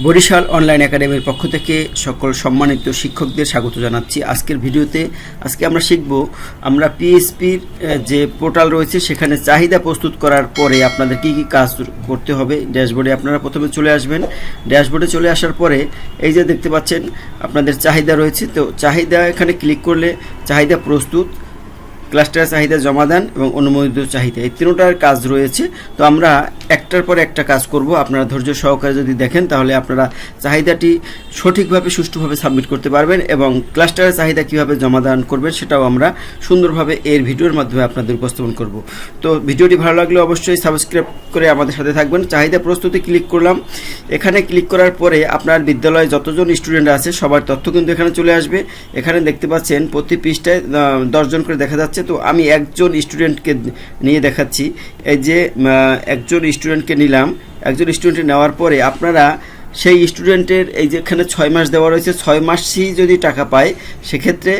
Barishal online একাডেমির পক্ষ থেকে সকল সম্মানিত শিক্ষকদের স্বাগত জানাচ্ছি। আজকের ভিডিওতে আজকে আমরা শিখব, আমরা পিএসপির যে পোর্টাল রয়েছে সেখানে চাহিদা প্রস্তুত করার পরে আপনাদের কি কি কাজ করতে হবে, ড্যাশবোর্ডে আপনারা প্রথমে চলে আসবেন। ড্যাশবোর্ডে চলে আসার পরে এই যে দেখতে পাচ্ছেন, আপনাদের চাহিদা রয়েছে। তো চাহিদা এখানে ক্লিক করলে চাহিদা প্রস্তুত, ক্লাস্টার চাহিদা জমাদান এবং অনুমোদিত চাহিদা। এই তিনটার কাজ রয়েছে। তো আমরা একটার পর একটা কাজ করব। আপনারা ধৈর্য সহকারে যদি দেখেন, তাহলে আপনারা চাহিদাটি সঠিকভাবে, সুষ্ঠুভাবে সাবমিট করতে পারবেন এবং ক্লাস্টারের চাহিদা কীভাবে জমাদান করবেন সেটাও আমরা সুন্দরভাবে এর ভিডিওর মাধ্যমে আপনাদের উপস্থাপন করব। তো ভিডিওটি ভালো লাগলে অবশ্যই সাবস্ক্রাইব করে আমাদের সাথে থাকবেন। চাহিদা প্রস্তুতি ক্লিক করলাম। এখানে ক্লিক করার পরে আপনার বিদ্যালয়ে যতজন স্টুডেন্ট আছে, সবার তথ্য কিন্তু এখানে চলে আসবে। এখানে দেখতে পাচ্ছেন, প্রতি পৃষ্ঠায় দশজন করে দেখা যাচ্ছে। তো আমি একজন স্টুডেন্টকে নিয়ে দেখাচ্ছি। এই যে একজন স্টুডেন্টকে নিলাম। একজন স্টুডেন্ট নেওয়ার পরে আপনারা সেই স্টুডেন্টের এই যে এখানে ছয় মাস দেওয়া রয়েছে, ছয় মাসই যদি টাকা পায়, সেক্ষেত্রে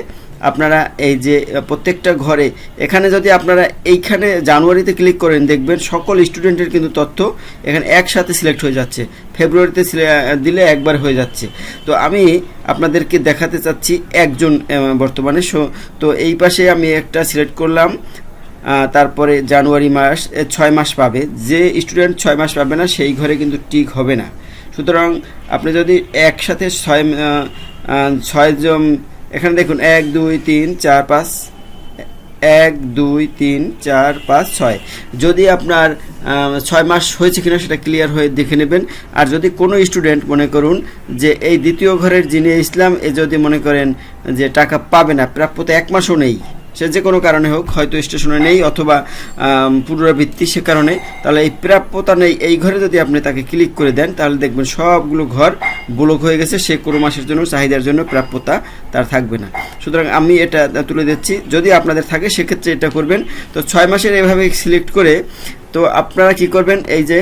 আপনারা এই যে প্রত্যেকটা ঘরে, এখানে যদি আপনারা এইখানে জানুয়ারিতে ক্লিক করেন, দেখবেন সকল স্টুডেন্টের কিন্তু তথ্য এখানে একসাথে সিলেক্ট হয়ে যাচ্ছে। ফেব্রুয়ারিতে দিলে একবার হয়ে যাচ্ছে। তো আমি আপনাদেরকে দেখাতে চাচ্ছি একজন বর্তমানে। সো, তো এই পাশে আমি একটা সিলেক্ট করলাম। তারপরে জানুয়ারি মাস ছয় মাস পাবে। যে স্টুডেন্ট ছয় মাস পাবে না সেই ঘরে কিন্তু টিক হবে না। সুতরাং আপনি যদি একসাথে ছয় আহ, আহ, ছয় জন এখানে দেখুন এক দুই তিন চার পাঁচ এক দুই তিন চার পাঁচ ছয়। যদি আপনার ছয় মাস হয়েছে কিনা সেটা ক্লিয়ার হয়ে দেখে নেবেন। আর যদি কোনো স্টুডেন্ট মনে করুন যে এই দ্বিতীয় ঘরের যিনি ইসলাম এ যদি মনে করেন যে টাকা পাবে না প্রাপ্যতা এক মাসও নেই। সে যে কোনো কারণে হোক, হয়তো স্টেশনে নেই অথবা পুনরাবৃত্তি সে কারণে, তাহলে এই প্রাপ্যতা নেই, এই ঘরে যদি আপনি তাকে ক্লিক করে দেন, তাহলে দেখবেন সবগুলো ঘর ব্লক হয়ে গেছে, সে কোনো মাসের জন্য চাহিদার জন্য প্রাপ্যতা তার থাকবে না। সুতরাং আমি এটা তুলে দিচ্ছি, যদি আপনাদের থাকে সেক্ষেত্রে এটা করবেন। তো ছয় মাসের এভাবে সিলেক্ট করে, তো আপনারা কি করবেন, এই যে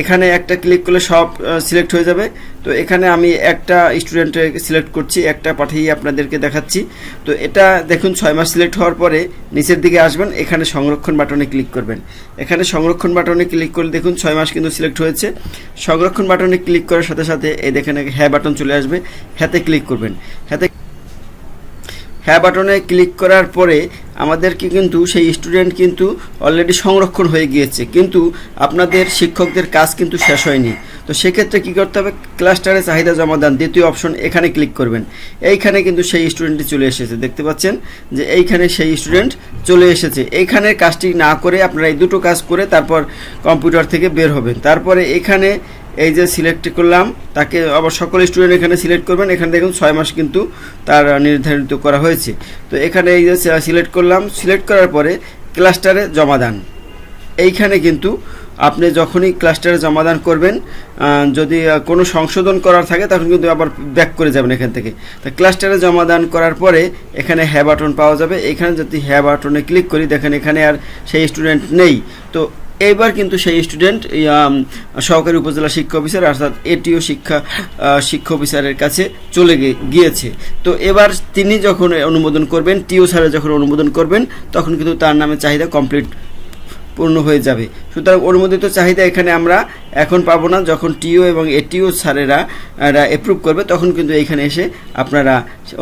এখানে একটা ক্লিক করলে সব সিলেক্ট হয়ে যাবে। তো এখানে আমি একটা স্টুডেন্টের সিলেক্ট করছি, একটা পাঠিয়ে আপনাদেরকে দেখাচ্ছি। তো এটা দেখুন, ছয় মাস সিলেক্ট হওয়ার পরে নিচের দিকে আসবেন, এখানে সংরক্ষণ বাটনে ক্লিক করবেন। এখানে সংরক্ষণ বাটনে ক্লিক করলে দেখুন, ছয় মাস কিন্তু সিলেক্ট হয়েছে। সংরক্ষণ বাটনে ক্লিক করার সাথে সাথে এই দেখেন হ্যাঁ বাটন চলে আসবে, হ্যাঁতে ক্লিক করবেন। হ্যাতে হ্যাঁ বাটনে ক্লিক করার পরে আমাদেরকে কিন্তু সেই স্টুডেন্ট কিন্তু অলরেডি সংরক্ষণ হয়ে গিয়েছে। কিন্তু আপনাদের শিক্ষকদের কাজ কিন্তু শেষ হয়নি। তো সেক্ষেত্রে কী করতে হবে? ক্লাস্টারে চাহিদা জমাদান দ্বিতীয় অপশন এখানে ক্লিক করবেন। এইখানে কিন্তু সেই স্টুডেন্টটি চলে এসেছে। দেখতে পাচ্ছেন যে এইখানে সেই স্টুডেন্ট চলে এসেছে। এইখানে কাজটি না করে আপনারা এই দুটো কাজ করে তারপর কম্পিউটার থেকে বের হবেন। তারপরে এখানে এই যে সিলেক্ট করলাম, তাকে আবার সকল স্টুডেন্ট এখানে সিলেক্ট করবেন। এখানে দেখুন ছয় মাস কিন্তু তার নির্ধারিত করা হয়েছে। তো এখানে এই যে সিলেক্ট করলাম। সিলেক্ট করার পরে ক্লাস্টারে জমা দান। এইখানে কিন্তু আপনি যখনই ক্লাস্টারে জমাদান করবেন যদি কোনো সংশোধন করার থাকে, তখন কিন্তু আবার ব্যাক করে যাবেন এখান থেকে। তো ক্লাস্টারে জমাদান করার পরে এখানে হ্যাঁ বাটন পাওয়া যাবে। এখানে যদি হ্যাঁ বাটনে ক্লিক করি, দেখেন এখানে আর সেই স্টুডেন্ট নেই। তো এইবার কিন্তু সেই স্টুডেন্ট সহকারী উপজেলা শিক্ষা অফিসার অর্থাৎ এটিও শিক্ষা শিক্ষা অফিসারের কাছে চলে গিয়েছে। তো এবার তিনি যখন অনুমোদন করবেন, টিও স্যারে যখন অনুমোদন করবেন, তখন কিন্তু তার নামে চাহিদা কমপ্লিট পূর্ণ হয়ে যাবে। সুতরাং অনুমোদিত চাহিদা এখানে আমরা এখন পাবো না, যখন টিও এবং এটিও স্যারেরা অ্যাপ্রুভ করবে, তখন কিন্তু এইখানে এসে আপনারা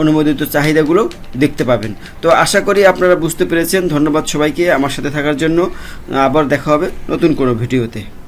অনুমোদিত চাহিদাগুলো দেখতে পাবেন। তো আশা করি আপনারা বুঝতে পেরেছেন। ধন্যবাদ সবাইকে আমার সাথে থাকার জন্য। আবার দেখা হবে নতুন কোনো ভিডিওতে।